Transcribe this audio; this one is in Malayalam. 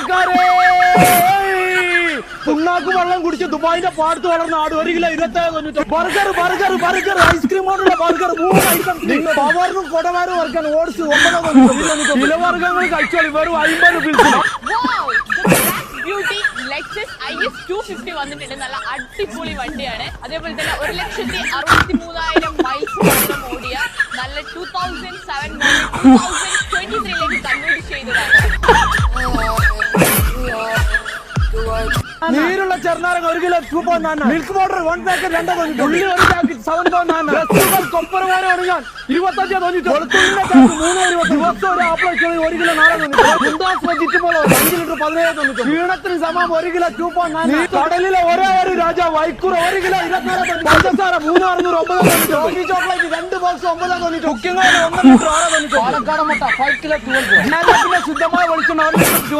ചായക്കാരേ പുണ്ണാക്ക് വെള്ളം കുടിച്ച് ദുബായിന്റെ പാടത്ത് വളർന്ന ആട് ഒരു കിലോ ഇരുപത്തേഴ് burger burger burger ice cream കൊണ്ടുള്ള ബർഗർ മൂന്ന് ഐറ്റം പവറിനും കൊടവാരും വർക്കാൻ ഓടിച്ച് ഒമ്പത് കിലോ വർഗങ്ങൾ കഴിച്ചോളി വെറും അമ്പത് piece beauty Lexus I S two fifty വന്നിട്ടുണ്ട്. നല്ല അടിപൊളി വണ്ടിയാണ്. അതേപോലെ തന്നെ ഒരു ലക്ഷത്തി അറുപത്തി മൂവായിരം മൈൽസ് ഓടിയ നല്ല two thousand seven two thousand നീരുള്ള ചെറുനാരങ്ങ ഒരു kilo two point milk powder one packet രണ്ടോ തൊണ്ണൂറ്റി ഉള്ളി ഒരു പാക്കറ്റ് സെവൻ പോയിന്റ് നാല്. കൊപ്പരമാനം ഒടുങ്ങാൻ ഇരുപത്തഞ്ചോ പാക്ക് മൂന്ന് ഇരുപത്തി ദിവസം ഒരു ആപ്പിൾ ഒരു കിലോ നാളെ മുന്താസ് വെജിറ്റബിൾ അഞ്ച് ലിറ്റർ പതിനേഴ് തൊണ്ണൂറ്റി ക്ഷീണത്തിന് സമം ഒരു കിലോ ടു പോയിന്റ് കടലിലെ ഒരേ ഒരു രാജ വൈക്കൂർ ഒരു കിലോ ഇരുപത്തിനാല് പഞ്ചസാര മൂന്ന് അറുന്നൂറ് ഒമ്പത് തൊണ്ണൂറ്റി ചോക്ലേറ്റ് രണ്ട് ബോക്സ് ഒമ്പത് തൊണ്ണൂറ്റി കുക്കിംഗ് ഒന്നര ലിറ്റർ ആറ് തൊണ്ണൂറ്റി പാലക്കാട് മുട്ട ഫൈവ് കിലോ ട്വൽവ് ശുദ്ധമായ വെളിച്ചെണ്ണ ഒരു ലിറ്റർ